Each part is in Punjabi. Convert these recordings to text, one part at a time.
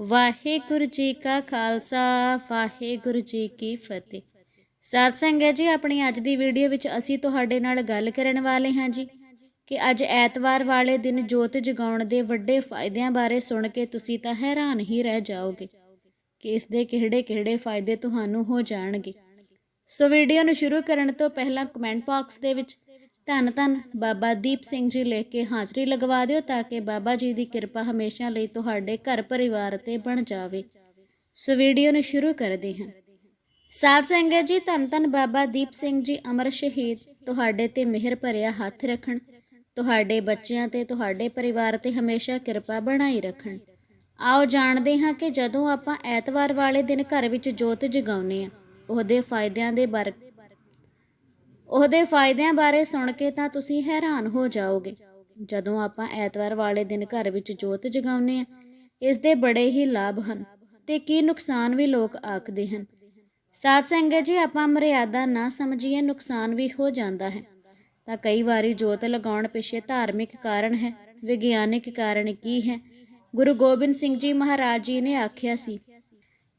ਵਾਹਿਗੁਰੂ ਜੀ ਕਾ ਖਾਲਸਾ, ਵਾਹਿਗੁਰੂ ਜੀ ਕੀ ਫਤਿਹ। ਸਾਧ ਸੰਗਤ ਜੀ, ਆਪਣੀ ਅੱਜ ਦੀ ਵੀਡੀਓ ਵਿੱਚ ਅਸੀਂ ਤੁਹਾਡੇ ਨਾਲ ਗੱਲ ਕਰਨ ਵਾਲੇ ਹਾਂ ਜੀ ਕਿ ਅੱਜ ਐਤਵਾਰ ਵਾਲੇ ਦਿਨ ਜੋਤ ਜਗਾਉਣ ਦੇ ਵੱਡੇ ਫਾਇਦਿਆਂ ਬਾਰੇ ਸੁਣ ਕੇ ਤੁਸੀਂ ਤਾਂ ਹੈਰਾਨ ਹੀ ਰਹਿ ਜਾਓਗੇ ਕਿ ਇਸ ਦੇ ਕਿਹੜੇ-ਕਿਹੜੇ ਫਾਇਦੇ ਤੁਹਾਨੂੰ ਹੋ ਜਾਣਗੇ। ਸੋ ਵੀਡੀਓ ਨੂੰ ਸ਼ੁਰੂ ਕਰਨ ਤੋਂ ਪਹਿਲਾਂ ਕਮੈਂਟ ਬਾਕਸ ਦੇ ਵਿੱਚ ਧੰਨ ਧੰਨ ਬਾਬਾ ਦੀਪ ਸਿੰਘ ਜੀ ਲਿਖ ਕੇ ਹਾਜ਼ਰੀ ਲਗਵਾ ਦਿਓ ਤਾਂ ਕਿ ਬਾਬਾ ਜੀ ਦੀ ਕਿਰਪਾ ਹਮੇਸ਼ਾ ਲਈ ਤੁਹਾਡੇ ਘਰ ਪਰਿਵਾਰ ਤੇ ਬਣ ਜਾਵੇ। ਸੋ ਵੀਡੀਓ ਨੂੰ ਸ਼ੁਰੂ ਕਰਦੇ ਹਾਂ। ਸਾਧ ਸੰਗਤ ਜੀ ਧੰਨ ਧੰਨ ਬਾਬਾ ਦੀਪ ਸਿੰਘ ਜੀ, ਅਮਰ ਸ਼ਹੀਦ, ਤੁਹਾਡੇ ਤੇ ਮਿਹਰ ਭਰਿਆ ਹੱਥ ਰੱਖਣ, ਤੁਹਾਡੇ ਬੱਚਿਆਂ ਤੇ, ਤੁਹਾਡੇ ਪਰਿਵਾਰ ਤੇ ਹਮੇਸ਼ਾ ਕਿਰਪਾ ਬਣਾਈ ਰੱਖਣ। ਆਓ ਜਾਣਦੇ ਹਾਂ ਕਿ ਜਦੋਂ ਆਪਾਂ ਐਤਵਾਰ ਵਾਲੇ ਦਿਨ ਘਰ ਵਿੱਚ ਜੋਤ ਜਗਾਉਂਦੇ ਹਾਂ, ਉਹਦੇ ਫਾਇਦਿਆਂ ਦੇ ਬਾਰੇ ਉਹਦੇ ਫਾਇਦਿਆਂ ਬਾਰੇ ਸੁਣ ਕੇ ਤਾਂ ਤੁਸੀਂ ਹੈਰਾਨ ਹੋ ਜਾਓਗੇ। ਜਦੋਂ ਆਪਾਂ ਐਤਵਾਰ ਵਾਲੇ ਦਿਨ ਘਰ ਵਿੱਚ ਜੋਤ ਜਗਾਉਂਦੇ ਹਾਂ, ਇਸ ਦੇ ਬੜੇ ਹੀ ਲਾਭ ਹਨ ਤੇ ਕੀ ਨੁਕਸਾਨ ਵੀ ਲੋਕ ਆਖਦੇ ਹਨ। ਸਾਧ ਸੰਗਤ ਜੀ, ਆਪਾਂ ਮਰਿਆਦਾ ਨਾ ਸਮਝੀਏ, ਨੁਕਸਾਨ ਵੀ ਹੋ ਜਾਂਦਾ ਹੈ। ਤਾਂ ਕਈ ਵਾਰੀ ਜੋਤ ਲਗਾਉਣ ਪਿੱਛੇ ਧਾਰਮਿਕ ਕਾਰਨ ਹੈ, ਵਿਗਿਆਨਿਕ ਕਾਰਨ ਕੀ ਹੈ? ਗੁਰੂ ਗੋਬਿੰਦ ਸਿੰਘ ਜੀ ਮਹਾਰਾਜ ਜੀ ਨੇ ਆਖਿਆ ਸੀ,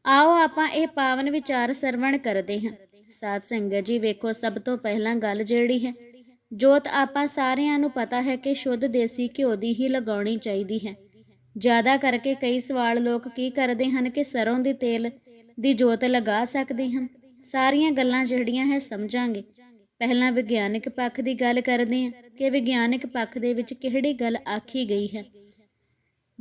ਆਓ ਆਪਾਂ ਇਹ ਪਾਵਨ ਵਿਚਾਰ ਸਰਵਣ ਕਰਦੇ ਹਾਂ। ਸਾਧ ਸੰਗਤ ਜੀ, ਵੇਖੋ, ਸਭ ਤੋਂ ਪਹਿਲਾਂ ਗੱਲ ਜਿਹੜੀ ਹੈ, ਜੋਤ ਆਪਾਂ ਸਾਰਿਆਂ ਨੂੰ ਪਤਾ ਹੈ ਕਿ ਸ਼ੁੱਧ ਦੇਸੀ ਘਿਓ ਦੀ ਹੀ ਲਗਾਉਣੀ ਚਾਹੀਦੀ ਹੈ। ਜ਼ਿਆਦਾ ਕਰਕੇ ਕਈ ਸਵਾਲ ਲੋਕ ਕੀ ਕਰਦੇ ਹਨ ਕਿ ਸਰੋਂ ਦੇ ਤੇਲ ਦੀ ਜੋਤ ਲਗਾ ਸਕਦੇ ਹਨ ਸਾਰੀਆਂ ਗੱਲਾਂ ਜਿਹੜੀਆਂ ਹੈ, ਸਮਝਾਂਗੇ। ਪਹਿਲਾਂ ਵਿਗਿਆਨਕ ਪੱਖ ਦੀ ਗੱਲ ਕਰਦੇ ਹਾਂ ਕਿ ਵਿਗਿਆਨਕ ਪੱਖ ਦੇ ਵਿੱਚ ਕਿਹੜੀ ਗੱਲ ਆਖੀ ਗਈ ਹੈ?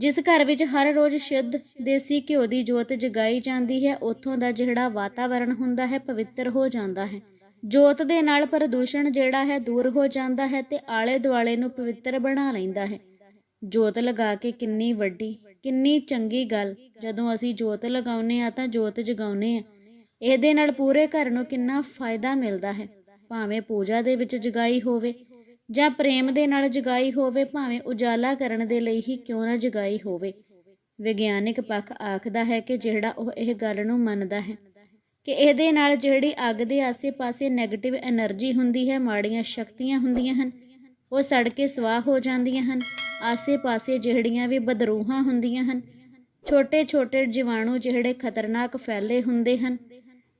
ਜਿਸ ਘਰ ਵਿੱਚ ਹਰ ਰੋਜ਼ ਸ਼ੁੱਧ ਦੇਸੀ ਘਿਓ ਦੀ ਜੋਤ ਜਗਾਈ ਜਾਂਦੀ ਹੈ, ਉੱਥੋਂ ਦਾ ਜਿਹੜਾ ਵਾਤਾਵਰਣ ਹੁੰਦਾ ਹੈ, ਪਵਿੱਤਰ ਹੋ ਜਾਂਦਾ ਹੈ। ਜੋਤ ਦੇ ਨਾਲ ਪ੍ਰਦੂਸ਼ਣ ਜਿਹੜਾ ਹੈ, ਦੂਰ ਹੋ ਜਾਂਦਾ ਹੈ ਤੇ ਆਲੇ ਦੁਆਲੇ ਨੂੰ ਪਵਿੱਤਰ ਬਣਾ ਲੈਂਦਾ ਹੈ। ਜੋਤ ਲਗਾ ਕੇ ਕਿੰਨੀ ਵੱਡੀ, ਕਿੰਨੀ ਚੰਗੀ ਗੱਲ, ਜਦੋਂ ਅਸੀਂ ਜੋਤ ਲਗਾਉਨੇ ਆ ਤਾਂ ਜੋਤ ਜਗਾਉਨੇ ਆ ਇਹਦੇ ਨਾਲ ਪੂਰੇ ਘਰ ਨੂੰ ਕਿੰਨਾ ਫਾਇਦਾ ਮਿਲਦਾ ਹੈ। ਭਾਵੇਂ ਪੂਜਾ ਦੇ ਵਿੱਚ ਜਗਾਈ ਹੋਵੇ ਜਾਂ ਪ੍ਰੇਮ ਦੇ ਨਾਲ ਜਗਾਈ ਹੋਵੇ, ਭਾਵੇਂ ਉਜਾਲਾ ਕਰਨ ਦੇ ਲਈ ਹੀ ਕਿਉਂ ਨਾ ਜਗਾਈ ਹੋਵੇ। ਵਿਗਿਆਨਿਕ ਪੱਖ ਆਖਦਾ ਹੈ ਕਿ ਜਿਹੜਾ ਉਹ ਇਹ ਗੱਲ ਨੂੰ ਮੰਨਦਾ ਹੈ ਕਿ ਇਹਦੇ ਨਾਲ ਜਿਹੜੀ ਅੱਗ ਦੇ ਆਸੇ-ਪਾਸੇ ਨੈਗੇਟਿਵ એનર્ਜੀ ਹੁੰਦੀ ਹੈ, ਮਾੜੀਆਂ ਸ਼ਕਤੀਆਂ ਹੁੰਦੀਆਂ ਹਨ, ਉਹ ਸੜ ਕੇ ਸਵਾਹ ਹੋ ਜਾਂਦੀਆਂ ਹਨ, ਆਸੇ-ਪਾਸੇ ਜਿਹੜੀਆਂ ਵੀ ਬਦਰੂਹਾਂ ਹੁੰਦੀਆਂ ਹਨ, ਛੋਟੇ-ਛੋਟੇ ਜੀਵਾਣੂ ਜਿਹੜੇ ਖਤਰਨਾਕ ਫੈਲੇ ਹੁੰਦੇ ਹਨ,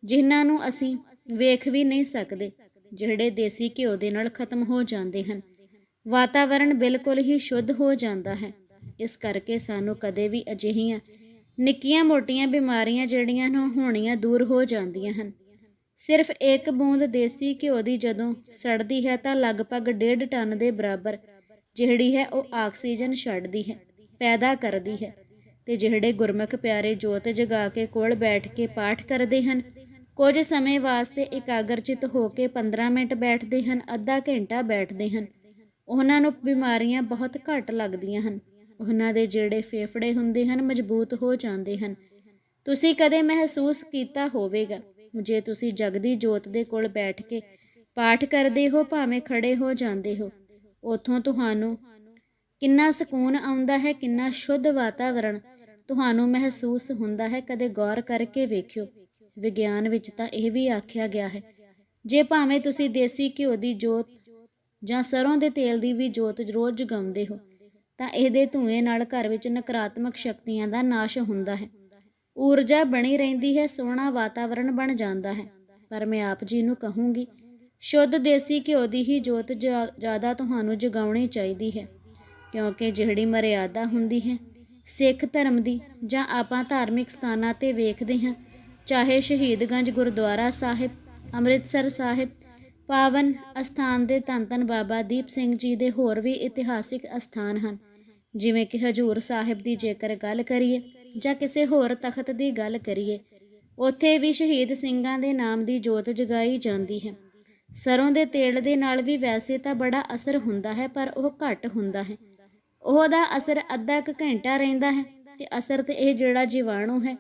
ਜਿਨ੍ਹਾਂ ਨੂੰ ਅਸੀਂ ਵੇਖ ਵੀ ਨਹੀਂ ਸਕਦੇ। ਜਿਹੜੇ ਦੇਸੀ ਘਿਓ ਦੇ ਨਾਲ ਖਤਮ ਹੋ ਜਾਂਦੇ ਹਨ। ਵਾਤਾਵਰਣ ਬਿਲਕੁਲ ਹੀ ਸ਼ੁੱਧ ਹੋ ਜਾਂਦਾ ਹੈ। ਇਸ ਕਰਕੇ ਸਾਨੂੰ ਕਦੇ ਵੀ ਅਜਿਹੀਆਂ ਨਿੱਕੀਆਂ ਮੋਟੀਆਂ ਬਿਮਾਰੀਆਂ ਜਿਹੜੀਆਂ ਨੂੰ ਹੋਣੀਆਂ ਦੂਰ ਹੋ ਜਾਂਦੀਆਂ ਹਨ। ਸਿਰਫ ਇੱਕ ਬੂੰਦ ਦੇਸੀ ਘਿਓ ਦੀ ਜਦੋਂ ਸੜਦੀ ਹੈ ਤਾਂ ਲਗਭਗ 1.5 ਟਨ ਦੇ ਬਰਾਬਰ ਜਿਹੜੀ ਹੈ ਉਹ ਆਕਸੀਜਨ ਛੱਡਦੀ ਹੈ, ਪੈਦਾ ਕਰਦੀ ਹੈ ਤੇ ਜਿਹੜੇ ਗੁਰਮੁਖ ਪਿਆਰੇ ਜੋਤ ਜਗਾ ਕੇ ਕੋਲ ਬੈਠ ਕੇ ਪਾਠ ਕਰਦੇ ਹਨ ਕੁਝ ਸਮੇਂ ਵਾਸਤੇ ਇਕਾਗਰਚਿਤ ਹੋ ਕੇ 15 ਮਿੰਟ ਬੈਠਦੇ ਹਨ, ਅੱਧਾ ਘੰਟਾ ਬੈਠਦੇ ਹਨ। ਉਹਨਾਂ ਨੂੰ ਬਿਮਾਰੀਆਂ ਬਹੁਤ ਘੱਟ ਲੱਗਦੀਆਂ ਹਨ। ਉਹਨਾਂ ਦੇ ਜਿਹੜੇ ਫੇਫੜੇ ਹੁੰਦੇ ਹਨ, ਮਜ਼ਬੂਤ ਹੋ ਜਾਂਦੇ ਹਨ। ਤੁਸੀਂ ਕਦੇ ਮਹਿਸੂਸ ਕੀਤਾ ਹੋਵੇਗਾ, ਜੇ ਤੁਸੀਂ ਜਗਦੀ ਜੋਤ ਦੇ ਕੋਲ ਬੈਠ ਕੇ ਪਾਠ ਕਰਦੇ ਹੋ, ਭਾਵੇਂ ਖੜੇ ਹੋ ਜਾਂਦੇ ਹੋ, ਉਥੋਂ ਤੁਹਾਨੂੰ ਕਿੰਨਾ ਸਕੂਨ ਆਉਂਦਾ ਹੈ, ਕਿੰਨਾ ਸ਼ੁੱਧ ਵਾਤਾਵਰਣ ਤੁਹਾਨੂੰ ਮਹਿਸੂਸ ਹੁੰਦਾ ਹੈ, ਕਦੇ ਗੌਰ ਕਰਕੇ ਵੇਖਿਓ। ਵਿਗਿਆਨ ਵਿੱਚ ਤਾਂ ਇਹ ਵੀ ਆਖਿਆ ਗਿਆ ਹੈ, ਜੇ ਭਾਵੇਂ ਤੁਸੀਂ ਦੇਸੀ ਘਿਓ ਦੀ ਜੋਤ ਜਾਂ ਸਰੋਂ ਦੇ ਤੇਲ ਦੀ ਵੀ ਜੋਤ ਰੋਜ਼ ਜਗਾਉਂਦੇ ਹੋ, ਤਾਂ ਇਹਦੇ ਧੂਏ ਨਾਲ ਘਰ ਵਿੱਚ ਨਕਾਰਾਤਮਕ ਸ਼ਕਤੀਆਂ ਦਾ ਨਾਸ਼ ਹੁੰਦਾ ਹੈ। ਊਰਜਾ ਬਣੀ ਰਹਿੰਦੀ ਹੈ, ਸੋਹਣਾ ਵਾਤਾਵਰਣ ਬਣ ਜਾਂਦਾ ਹੈ। ਪਰ ਮੈਂ ਆਪ ਜੀ ਨੂੰ ਕਹੂੰਗੀ, ਸ਼ੁੱਧ ਦੇਸੀ ਘਿਓ ਦੀ ਹੀ ਜੋਤ ਜ਼ਿਆਦਾ ਤੁਹਾਨੂੰ ਜਗਾਉਣੀ ਚਾਹੀਦੀ ਹੈ, ਕਿਉਂਕਿ ਜਿਹੜੀ ਮਰਿਆਦਾ ਹੁੰਦੀ ਹੈ, ਸਿੱਖ ਧਰਮ ਦੀ ਜਾਂ ਆਪਾਂ ਧਾਰਮਿਕ ਸਥਾਨਾਂ ਤੇ ਵੇਖਦੇ ਹਾਂ ਚਾਹੇ ਸ਼ਹੀਦਗੰਜ ਗੁਰਦੁਆਰਾ ਸਾਹਿਬ, ਅੰਮ੍ਰਿਤਸਰ ਸਾਹਿਬ, ਪਾਵਨ ਅਸਥਾਨ ਦੇ ਧੰਨ ਧੰਨ ਬਾਬਾ ਦੀਪ ਸਿੰਘ ਜੀ ਦੇ ਹੋਰ ਵੀ ਇਤਿਹਾਸਿਕ ਅਸਥਾਨ ਹਨ। ਜਿਵੇਂ ਕਿ ਹਜੂਰ ਸਾਹਿਬ ਦੀ ਜੇਕਰ ਗੱਲ ਕਰੀਏ ਜਾਂ ਕਿਸੇ ਹੋਰ ਤਖਤ ਦੀ ਗੱਲ ਕਰੀਏ, ਉੱਥੇ ਵੀ ਸ਼ਹੀਦ ਸਿੰਘਾਂ ਦੇ ਨਾਮ ਦੀ ਜੋਤ ਜਗਾਈ ਜਾਂਦੀ ਹੈ। ਸਰੋਂ ਦੇ ਤੇਲ ਦੇ ਨਾਲ ਵੀ ਵੈਸੇ ਤਾਂ ਬੜਾ ਅਸਰ ਹੁੰਦਾ ਹੈ, ਪਰ ਉਹ ਘੱਟ ਹੁੰਦਾ ਹੈ। ਉਹਦਾ ਅਸਰ ਅੱਧਾ ਕੁ ਘੰਟਾ ਰਹਿੰਦਾ ਹੈ ਤੇ ਅਸਰ ਤੇ ਇਹ ਜਿਹੜਾ ਜੀਵਾਣੂ ਹੈ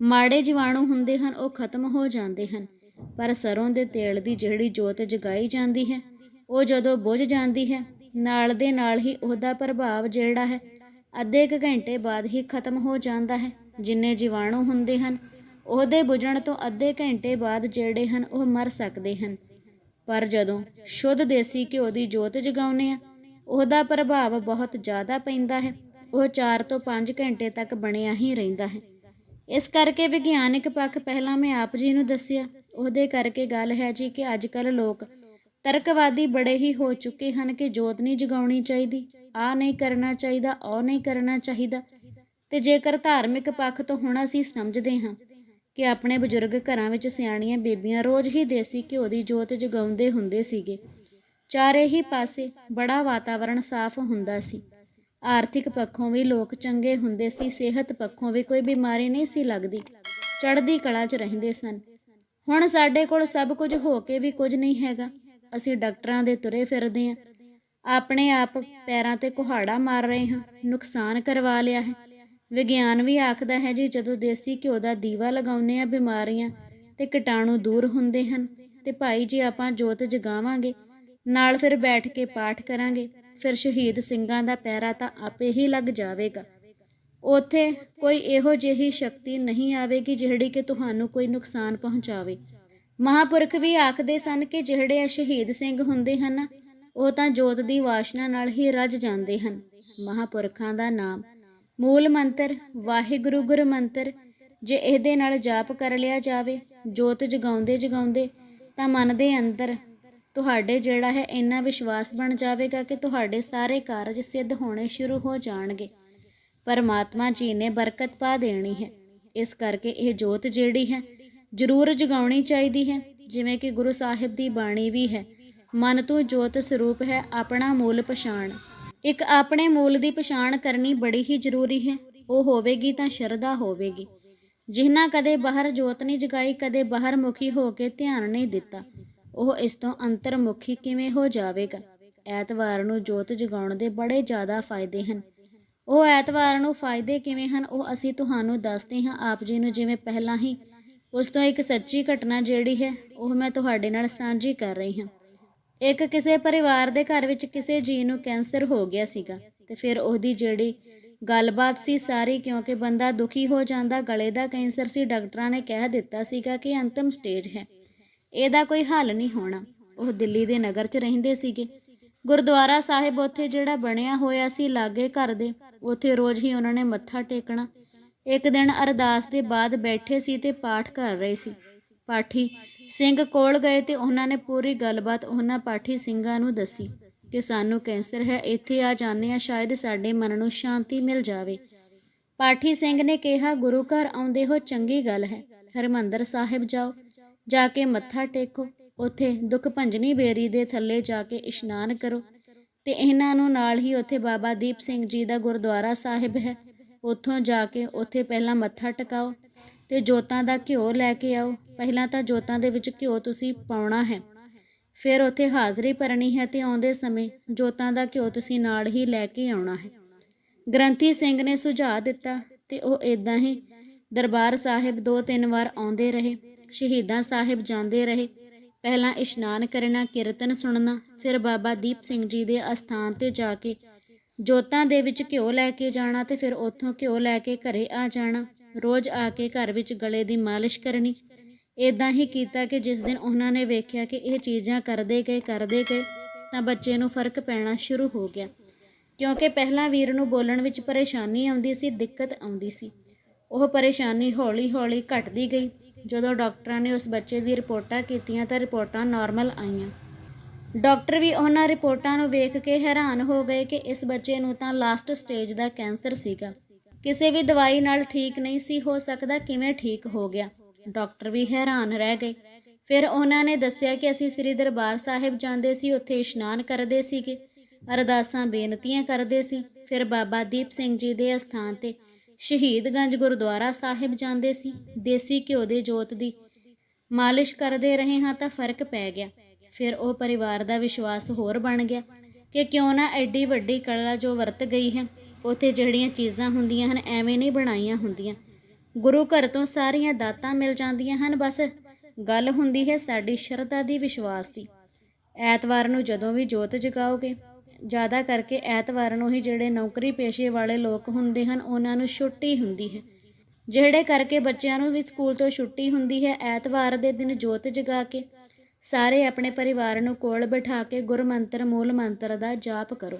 ਮਾੜੇ ਜੀਵਾਣੂ ਹੁੰਦੇ ਹਨ, ਉਹ ਖਤਮ ਹੋ ਜਾਂਦੇ ਹਨ। ਪਰ ਸਰੋਂ ਦੇ ਤੇਲ ਦੀ ਜਿਹੜੀ ਜੋਤ ਜਗਾਈ ਜਾਂਦੀ ਹੈ, ਉਹ ਜਦੋਂ ਬੁਝ ਜਾਂਦੀ ਹੈ, ਨਾਲ ਦੇ ਨਾਲ ਹੀ ਉਹਦਾ ਪ੍ਰਭਾਵ ਜਿਹੜਾ ਹੈ, ਅੱਧੇ ਕੁ ਘੰਟੇ ਬਾਅਦ ਹੀ ਖਤਮ ਹੋ ਜਾਂਦਾ ਹੈ। ਜਿੰਨੇ ਜੀਵਾਣੂ ਹੁੰਦੇ ਹਨ, ਉਹਦੇ ਬੁਝਣ ਤੋਂ ਅੱਧੇ ਘੰਟੇ ਬਾਅਦ ਜਿਹੜੇ ਹਨ, ਉਹ ਮਰ ਸਕਦੇ ਹਨ। ਪਰ ਜਦੋਂ ਸ਼ੁੱਧ ਦੇਸੀ ਘਿਓ ਦੀ ਜੋਤ ਜਗਾਉਂਦੇ ਆ ਉਹਦਾ ਪ੍ਰਭਾਵ ਬਹੁਤ ਜ਼ਿਆਦਾ ਪੈਂਦਾ ਹੈ। ਉਹ 4 ਤੋਂ 5 ਘੰਟੇ ਤੱਕ ਬਣਿਆ ਹੀ ਰਹਿੰਦਾ ਹੈ। ਇਸ ਕਰਕੇ ਵਿਗਿਆਨਕ ਪੱਖ ਪਹਿਲਾਂ ਮੈਂ ਆਪ ਜੀ ਨੂੰ ਦੱਸਿਆ। ਉਹਦੇ ਕਰਕੇ ਗੱਲ ਹੈ ਜੀ ਕਿ ਅੱਜ ਕੱਲ ਲੋਕ ਤਰਕਵਾਦੀ ਬੜੇ ਹੀ ਹੋ ਚੁੱਕੇ ਹਨ ਕਿ ਜੋਤ ਨਹੀਂ ਜਗਾਉਣੀ ਚਾਹੀਦੀ। ਆ ਨਹੀਂ ਕਰਨਾ ਚਾਹੀਦਾ, ਉਹ ਨਹੀਂ ਕਰਨਾ ਚਾਹੀਦਾ। ਤੇ ਜੇਕਰ ਧਾਰਮਿਕ ਪੱਖ ਤੋਂ ਹੁਣ ਅਸੀਂ ਸਮਝਦੇ ਹਾਂ ਕਿ ਆਪਣੇ ਬਜ਼ੁਰਗ ਘਰਾਂ ਵਿੱਚ ਸਿਆਣੀਆਂ ਬੀਬੀਆਂ ਰੋਜ਼ ਹੀ ਦੇਸੀ ਘਿਓ ਦੀ ਜੋਤ ਜਗਾਉਂਦੇ ਹੁੰਦੇ ਸੀਗੇ, ਚਾਰੇ ਹੀ ਪਾਸੇ ਬੜਾ ਵਾਤਾਵਰਣ ਸਾਫ਼ ਹੁੰਦਾ ਸੀ। ਆਰਥਿਕ ਪੱਖੋਂ ਵੀ ਲੋਕ ਚੰਗੇ ਹੁੰਦੇ ਸੀ, ਸਿਹਤ ਪੱਖੋਂ ਵੀ ਕੋਈ ਬਿਮਾਰੀ ਨਹੀਂ ਸੀ ਲੱਗਦੀ। ਚੜ੍ਹਦੀ ਕਲਾ 'ਚ ਰਹਿੰਦੇ ਸਨ। ਹੁਣ ਸਾਡੇ ਕੋਲ ਸਭ ਕੁਝ ਹੋ ਕੇ ਵੀ ਕੁਝ ਨਹੀਂ ਹੈਗਾ। ਅਸੀਂ ਡਾਕਟਰਾਂ ਦੇ ਤੁਰੇ ਫਿਰਦੇ ਹਾਂ। ਆਪਣੇ ਆਪ ਪੈਰਾਂ ਤੇ ਕੁਹਾੜਾ ਮਾਰ ਰਹੇ ਹਾਂ। ਨੁਕਸਾਨ ਕਰਵਾ ਲਿਆ ਹੈ। ਵਿਗਿਆਨ ਵੀ ਆਖਦਾ ਹੈ ਜੀ, ਜਦੋਂ ਦੇਸੀ ਘਿਓ ਦਾ ਦੀਵਾ ਲਗਾਉਂਦੇ ਆ ਬਿਮਾਰੀਆਂ ਤੇ ਕੀਟਾਣੂ ਦੂਰ ਹੁੰਦੇ ਹਨ ਤੇ ਭਾਈ ਜੀ ਆਪਾਂ ਜੋਤ ਜਗਾਵਾਂਗੇ, ਨਾਲ ਫਿਰ ਬੈਠ ਕੇ ਪਾਠ ਕਰਾਂਗੇ। ਫਿਰ ਸ਼ਹੀਦ ਸਿੰਘਾਂ ਦਾ ਪੈਰਾ ਤਾਂ ਆਪੇ ਹੀ ਲੱਗ ਜਾਵੇਗਾ। ਉਥੇ ਕੋਈ ਇਹੋ ਜਿਹੀ ਸ਼ਕਤੀ ਨਹੀਂ ਆਵੇਗੀ ਜਿਹੜੀ ਕਿ ਤੁਹਾਨੂੰ ਕੋਈ ਨੁਕਸਾਨ ਪਹੁੰਚਾਵੇ। ਮਹਾਪੁਰਖ ਵੀ ਆਖਦੇ ਸਨ ਕਿ ਜਿਹੜੇ ਸ਼ਹੀਦ ਸਿੰਘ ਹੁੰਦੇ ਹਨ, ਉਹ ਤਾਂ ਜੋਤ ਦੀ ਵਾਸ਼ਨਾ ਨਾਲ ਹੀ ਰੱਜ ਜਾਂਦੇ ਹਨ। ਮਹਾਪੁਰਖਾਂ ਦਾ ਨਾਮ ਮੂਲ ਮੰਤਰ, ਵਾਹਿਗੁਰੂ ਗੁਰ ਮੰਤਰ, ਜੇ ਇਹਦੇ ਨਾਲ ਜਾਪ ਕਰ ਲਿਆ ਜਾਵੇ, ਜੋਤ ਜਗਾਉਂਦੇ ਜਗਾਉਂਦੇ ਤਾਂ ਮਨ ਦੇ ਅੰਦਰ ਤੁਹਾਡੇ ਜਿਹੜਾ ਹੈ ਇੰਨਾ ਵਿਸ਼ਵਾਸ ਬਣ ਜਾਵੇਗਾ ਕਿ ਤੁਹਾਡੇ ਸਾਰੇ ਕਾਰਜ ਸਿੱਧ ਹੋਣੇ ਸ਼ੁਰੂ ਹੋ ਜਾਣਗੇ। ਪਰਮਾਤਮਾ ਜੀ ਨੇ ਬਰਕਤ ਪਾ ਦੇਣੀ ਹੈ। ਇਸ ਕਰਕੇ ਇਹ ਜੋਤ ਜਿਹੜੀ ਹੈ, ਜ਼ਰੂਰ ਜਗਾਉਣੀ ਚਾਹੀਦੀ ਹੈ। ਜਿਵੇਂ ਕਿ ਗੁਰੂ ਸਾਹਿਬ ਦੀ ਬਾਣੀ ਵੀ ਹੈ, ਮਨ ਤੋਂ ਜੋਤ ਸਰੂਪ ਹੈ ਆਪਣਾ ਮੂਲ ਪਛਾਣ। ਇੱਕ ਆਪਣੇ ਮੂਲ ਦੀ ਪਛਾਣ ਕਰਨੀ ਬੜੀ ਹੀ ਜ਼ਰੂਰੀ ਹੈ। ਉਹ ਹੋਵੇਗੀ ਤਾਂ ਸ਼ਰਧਾ ਹੋਵੇਗੀ। ਜਿਨ੍ਹਾਂ ਕਦੇ ਬਾਹਰ ਜੋਤ ਨਹੀਂ ਜਗਾਈ, ਕਦੇ ਬਾਹਰ ਮੁਖੀ ਹੋ ਕੇ ਧਿਆਨ ਨਹੀਂ ਦਿੱਤਾ। ਉਹ ਇਸ ਤੋਂ ਅੰਤਰਮੁਖੀ ਕਿਵੇਂ ਹੋ ਜਾਵੇਗਾ? ਐਤਵਾਰ ਨੂੰ ਜੋਤ ਜਗਾਉਣ ਦੇ ਬੜੇ ਜ਼ਿਆਦਾ ਫਾਇਦੇ ਹਨ। ਉਹ ਐਤਵਾਰ ਨੂੰ ਫਾਇਦੇ ਕਿਵੇਂ ਹਨ ਉਹ ਅਸੀਂ ਤੁਹਾਨੂੰ ਦੱਸਦੇ ਹਾਂ। ਆਪ ਜੀ ਨੂੰ ਜਿਵੇਂ ਪਹਿਲਾਂ ਹੀ ਉਸ ਤੋਂ ਇੱਕ ਸੱਚੀ ਘਟਨਾ ਜਿਹੜੀ ਹੈ, ਉਹ ਮੈਂ ਤੁਹਾਡੇ ਨਾਲ ਸਾਂਝੀ ਕਰ ਰਹੀ ਹਾਂ। ਇੱਕ ਕਿਸੇ ਪਰਿਵਾਰ ਦੇ ਘਰ ਵਿੱਚ ਕਿਸੇ ਜੀ ਨੂੰ ਕੈਂਸਰ ਹੋ ਗਿਆ ਸੀਗਾ ਤੇ ਫਿਰ ਉਹਦੀ ਜਿਹੜੀ ਗੱਲਬਾਤ ਸੀ ਸਾਰੀ, ਕਿਉਂਕਿ ਬੰਦਾ ਦੁਖੀ ਹੋ ਜਾਂਦਾ, ਗਲੇ ਦਾ ਕੈਂਸਰ ਸੀ, ਡਾਕਟਰਾਂ ਨੇ ਕਹਿ ਦਿੱਤਾ ਸੀਗਾ ਕਿ ਅੰਤਮ ਸਟੇਜ ਹੈ। ਇਹਦਾ ਕੋਈ ਹੱਲ ਨਹੀਂ ਹੋਣਾ। ਉਹ ਦਿੱਲੀ ਦੇ ਨਗਰ 'ਚ ਰਹਿੰਦੇ ਸੀਗੇ। ਗੁਰਦੁਆਰਾ ਸਾਹਿਬ ਉੱਥੇ ਜਿਹੜਾ ਬਣਿਆ ਹੋਇਆ ਸੀ ਲਾਗੇ ਘਰ ਦੇ, ਉੱਥੇ ਰੋਜ਼ ਹੀ ਉਹਨਾਂ ਨੇ ਮੱਥਾ ਟੇਕਣਾ। ਇੱਕ ਦਿਨ ਅਰਦਾਸ ਦੇ ਬਾਅਦ ਬੈਠੇ ਸੀ ਤੇ ਪਾਠ ਕਰ ਰਹੇ ਸੀ। ਪਾਠੀ ਸਿੰਘ ਕੋਲ ਗਏ ਤੇ ਉਹਨਾਂ ਨੇ ਪੂਰੀ ਗੱਲਬਾਤ ਉਹਨਾਂ ਪਾਠੀ ਸਿੰਘਾਂ ਨੂੰ ਦੱਸੀ ਕਿ ਸਾਨੂੰ ਕੈਂਸਰ ਹੈ, ਇੱਥੇ ਆ ਜਾਂਦੇ ਆ ਸ਼ਾਇਦ ਸਾਡੇ ਮਨ ਨੂੰ ਸ਼ਾਂਤੀ ਮਿਲ ਜਾਵੇ। ਪਾਠੀ ਸਿੰਘ ਨੇ ਕਿਹਾ, ਗੁਰੂ ਘਰ ਆਉਂਦੇ ਹੋ, ਚੰਗੀ ਗੱਲ ਹੈ। ਹਰਮੰਦਰ ਸਾਹਿਬ ਜਾਓ। ਜਾ ਕੇ ਮੱਥਾ ਟੇਕੋ, ਉੱਥੇ ਦੁੱਖ ਭੰਜਨੀ ਬੇਰੀ ਦੇ ਥੱਲੇ ਜਾ ਕੇ ਇਸ਼ਨਾਨ ਕਰੋ। ਤੇ ਇਹਨਾਂ ਨੂੰ ਨਾਲ ਹੀ ਉੱਥੇ ਬਾਬਾ ਦੀਪ ਸਿੰਘ ਜੀ ਦਾ ਗੁਰਦੁਆਰਾ ਸਾਹਿਬ ਹੈ। ਉੱਥੋਂ ਜਾ ਕੇ ਉੱਥੇ ਪਹਿਲਾਂ ਮੱਥਾ ਟਿਕਾਓ ਤੇ ਜੋਤਾਂ ਦਾ ਘਿਓ ਲੈ ਕੇ ਆਓ। ਪਹਿਲਾਂ ਤਾਂ ਜੋਤਾਂ ਦੇ ਵਿੱਚ ਘਿਓ ਤੁਸੀਂ ਪਾਉਣਾ ਹੈ। ਫਿਰ ਉੱਥੇ ਹਾਜ਼ਰੀ ਭਰਨੀ ਹੈ ਤੇ ਆਉਂਦੇ ਸਮੇਂ ਜੋਤਾਂ ਦਾ ਘਿਓ ਤੁਸੀਂ ਨਾਲ ਹੀ ਲੈ ਕੇ ਆਉਣਾ ਹੈ। ਗ੍ਰੰਥੀ ਸਿੰਘ ਨੇ ਸੁਝਾਅ ਦਿੱਤਾ ਤੇ ਉਹ ਇਦਾਂ ਹੀ ਦਰਬਾਰ ਸਾਹਿਬ ਦੋ ਤਿੰਨ ਵਾਰ ਆਉਂਦੇ ਰਹੇ। ਸ਼ਹੀਦਾਂ ਸਾਹਿਬ ਜਾਂਦੇ ਰਹੇ। ਪਹਿਲਾਂ ਇਸ਼ਨਾਨ ਕਰਨਾ, ਕੀਰਤਨ ਸੁਣਨਾ, ਫਿਰ ਬਾਬਾ ਦੀਪ ਸਿੰਘ ਜੀ ਦੇ ਅਸਥਾਨ ਤੇ ਜਾ ਕੇ ਜੋਤਾਂ ਦੇ ਵਿੱਚ ਘਿਓ ਲੈ ਕੇ ਜਾਣਾ ਤੇ ਫਿਰ ਉੱਥੋਂ ਘਿਓ ਲੈ ਕੇ ਘਰੇ ਆ ਜਾਣਾ। ਰੋਜ਼ ਆ ਕੇ ਘਰ ਵਿੱਚ ਗਲੇ ਦੀ ਮਾਲਿਸ਼ ਕਰਨੀ। ਇਦਾਂ ਹੀ ਕੀਤਾ ਕਿ ਜਿਸ ਦਿਨ ਉਹਨਾਂ ਨੇ ਵੇਖਿਆ ਕਿ ਇਹ ਚੀਜ਼ਾਂ ਕਰਦੇ ਗਏ ਕਰਦੇ ਗਏ, ਤਾਂ ਬੱਚੇ ਨੂੰ ਫ਼ਰਕ ਪੈਣਾ ਸ਼ੁਰੂ ਹੋ ਗਿਆ। ਕਿਉਂਕਿ ਪਹਿਲਾਂ ਵੀਰ ਨੂੰ ਬੋਲਣ ਵਿੱਚ ਪਰੇਸ਼ਾਨੀ ਆਉਂਦੀ ਸੀ, ਦਿੱਕਤ ਆਉਂਦੀ ਸੀ। ਉਹ ਪਰੇਸ਼ਾਨੀ ਹੌਲੀ-ਹੌਲੀ ਘਟਦੀ ਗਈ। ਜਦੋਂ ਡਾਕਟਰਾਂ ਨੇ ਉਸ ਬੱਚੇ ਦੀ ਰਿਪੋਰਟਾਂ ਕੀਤੀਆਂ ਤਾਂ ਰਿਪੋਰਟਾਂ ਨਾਰਮਲ ਆਈਆਂ। ਡਾਕਟਰ ਵੀ ਉਹਨਾਂ ਰਿਪੋਰਟਾਂ ਨੂੰ ਵੇਖ ਕੇ ਹੈਰਾਨ ਹੋ ਗਏ ਕਿ ਇਸ ਬੱਚੇ ਨੂੰ ਤਾਂ ਲਾਸਟ ਸਟੇਜ ਦਾ ਕੈਂਸਰ ਸੀਗਾ। ਕਿਸੇ ਵੀ ਦਵਾਈ ਨਾਲ ਠੀਕ ਨਹੀਂ ਸੀ ਹੋ ਸਕਦਾ, ਕਿਵੇਂ ਠੀਕ ਹੋ ਗਿਆ? ਡਾਕਟਰ ਵੀ ਹੈਰਾਨ ਰਹਿ ਗਏ। ਫਿਰ ਉਹਨਾਂ ਨੇ ਦੱਸਿਆ ਕਿ ਅਸੀਂ ਸ੍ਰੀ ਦਰਬਾਰ ਸਾਹਿਬ ਜਾਂਦੇ ਸੀ, ਉੱਥੇ ਇਸ਼ਨਾਨ ਕਰਦੇ ਸੀਗੇ। ਅਰਦਾਸਾਂ, ਬੇਨਤੀਆਂ ਕਰਦੇ ਸੀ। ਫਿਰ ਬਾਬਾ ਦੀਪ ਸਿੰਘ ਜੀ ਦੇ ਅਸਥਾਨ ਤੇ ਸ਼ਹੀਦਗੰਜ ਗੁਰਦੁਆਰਾ ਸਾਹਿਬ ਜਾਂਦੇ ਸੀ। ਦੇਸੀ ਘਿਓ ਦੇ ਜੋਤ ਦੀ ਮਾਲਿਸ਼ ਕਰਦੇ ਰਹੇ ਹਾਂ ਤਾਂ ਫ਼ਰਕ ਪੈ ਗਿਆ। ਫਿਰ ਉਹ ਪਰਿਵਾਰ ਦਾ ਵਿਸ਼ਵਾਸ ਹੋਰ ਬਣ ਗਿਆ ਕਿ ਕਿਉਂ ਨਾ ਐਡੀ ਵੱਡੀ ਕਲਾ ਜੋ ਵਰਤ ਗਈ ਹੈ, ਉੱਥੇ ਜਿਹੜੀਆਂ ਚੀਜ਼ਾਂ ਹੁੰਦੀਆਂ ਹਨ, ਐਵੇਂ ਨਹੀਂ ਬਣਾਈਆਂ ਹੁੰਦੀਆਂ। ਗੁਰੂ ਘਰ ਤੋਂ ਸਾਰੀਆਂ ਦਾਤਾਂ ਮਿਲ ਜਾਂਦੀਆਂ ਹਨ, ਬਸ ਗੱਲ ਹੁੰਦੀ ਹੈ ਸਾਡੀ ਸ਼ਰਧਾ ਦੀ ਵਿਸ਼ਵਾਸ ਦੀ। ਐਤਵਾਰ ਨੂੰ ਜਦੋਂ ਵੀ ਜੋਤ ਜਗਾਓਗੇ ਜ਼ਿਆਦਾ ਕਰਕੇ ਐਤਵਾਰ ਨੂੰ ਹੀ ਜਿਹੜੇ ਨੌਕਰੀ ਪੇਸ਼ੇ ਵਾਲੇ ਲੋਕ ਹੁੰਦੇ ਹਨ, ਉਹਨਾਂ ਨੂੰ ਛੁੱਟੀ ਹੁੰਦੀ ਹੈ। ਜਿਹੜੇ ਕਰਕੇ ਬੱਚਿਆਂ ਨੂੰ ਵੀ ਸਕੂਲ ਤੋਂ ਛੁੱਟੀ ਹੁੰਦੀ ਹੈ, ਐਤਵਾਰ ਦੇ ਦਿਨ ਜੋਤ ਜਗਾ ਕੇ ਸਾਰੇ ਆਪਣੇ ਪਰਿਵਾਰ ਨੂੰ ਕੋਲ ਬਿਠਾ ਕੇ ਗੁਰਮੰਤਰ ਮੂਲ ਮੰਤਰ ਦਾ ਜਾਪ ਕਰੋ।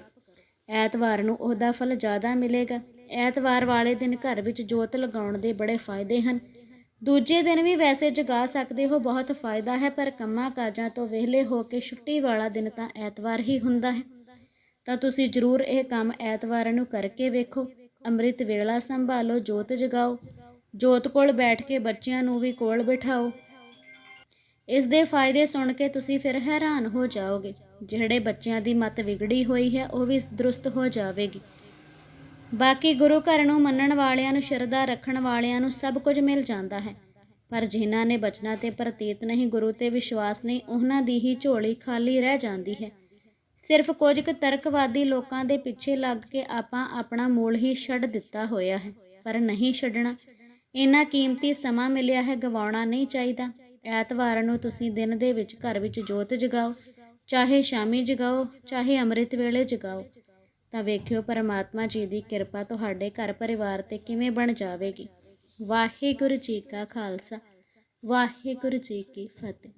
ਐਤਵਾਰ ਨੂੰ ਉਹਦਾ ਫਲ ਜ਼ਿਆਦਾ ਮਿਲੇਗਾ। ਐਤਵਾਰ ਵਾਲੇ ਦਿਨ ਘਰ ਵਿੱਚ ਜੋਤ ਲਗਾਉਣ ਦੇ ਬੜੇ ਫਾਇਦੇ ਹਨ। ਦੂਜੇ ਦਿਨ ਵੀ ਵੈਸੇ ਜਗਾ ਸਕਦੇ ਹੋ, ਬਹੁਤ ਫਾਇਦਾ ਹੈ, ਪਰ ਕੰਮਾਂ ਕਾਜਾਂ ਤੋਂ ਵਿਹਲੇ ਹੋ ਕੇ ਛੁੱਟੀ ਵਾਲਾ ਦਿਨ ਤਾਂ ਐਤਵਾਰ ਹੀ ਹੁੰਦਾ ਹੈ। ਤਾਂ ਤੁਸੀਂ ਜ਼ਰੂਰ ਇਹ ਕੰਮ ਐਤਵਾਰ ਨੂੰ ਕਰਕੇ ਵੇਖੋ। ਅੰਮ੍ਰਿਤ ਵੇਲਾ ਸੰਭਾਲੋ, ਜੋਤ ਜਗਾਓ। ਜੋਤ ਕੋਲ ਬੈਠ ਕੇ ਬੱਚਿਆਂ ਨੂੰ ਵੀ ਕੋਲ ਬਿਠਾਓ। ਇਸ ਦੇ ਫਾਇਦੇ ਸੁਣ ਕੇ ਤੁਸੀਂ ਫਿਰ ਹੈਰਾਨ ਹੋ ਜਾਓਗੇ। ਜਿਹੜੇ ਬੱਚਿਆਂ ਦੀ ਮਤ ਵਿਗੜੀ ਹੋਈ ਹੈ, ਉਹ ਵੀ ਦਰੁਸਤ ਹੋ ਜਾਵੇਗੀ। ਬਾਕੀ ਗੁਰੂ ਘਰ ਨੂੰ ਮੰਨਣ ਵਾਲਿਆਂ ਨੂੰ, ਸ਼ਰਧਾ ਰੱਖਣ ਵਾਲਿਆਂ ਨੂੰ ਸਭ ਕੁਝ ਮਿਲ ਜਾਂਦਾ ਹੈ। ਪਰ ਜਿਨ੍ਹਾਂ ਨੇ ਬਚਨਾਂ ਤੇ ਪ੍ਰਤੀਤ ਨਹੀਂ, ਗੁਰੂ ਤੇ ਵਿਸ਼ਵਾਸ ਨਹੀਂ, ਉਹਨਾਂ ਦੀ ਹੀ ਝੋਲੀ ਖਾਲੀ ਰਹਿ ਜਾਂਦੀ ਹੈ। ਸਿਰਫ ਕੁਝ ਕੁ ਤਰਕਵਾਦੀ ਲੋਕਾਂ ਦੇ ਪਿੱਛੇ ਲੱਗ ਕੇ ਆਪਾਂ ਆਪਣਾ ਮੂਲ ਹੀ ਛੱਡ ਦਿੱਤਾ ਹੋਇਆ ਹੈ, ਪਰ ਨਹੀਂ ਛੱਡਣਾ। ਇੰਨਾ ਕੀਮਤੀ ਸਮਾਂ ਮਿਲਿਆ ਹੈ, ਗਵਾਉਣਾ ਨਹੀਂ ਚਾਹੀਦਾ। ਐਤਵਾਰ ਨੂੰ ਤੁਸੀਂ ਦਿਨ ਦੇ ਵਿੱਚ ਘਰ ਵਿੱਚ ਜੋਤ ਜਗਾਓ, ਚਾਹੇ ਸ਼ਾਮੀ ਜਗਾਓ, ਚਾਹੇ ਅੰਮ੍ਰਿਤ ਵੇਲੇ ਜਗਾਓ। ਤਾਂ ਵੇਖਿਓ, ਪਰਮਾਤਮਾ ਜੀ ਦੀ ਕਿਰਪਾ ਤੁਹਾਡੇ ਘਰ ਪਰਿਵਾਰ ਤੇ ਕਿਵੇਂ ਬਣ ਜਾਵੇਗੀ। ਵਾਹਿਗੁਰੂ ਜੀ ਕਾ ਖਾਲਸਾ, ਵਾਹਿਗੁਰੂ ਜੀ ਕੀ ਫਤਿਹ।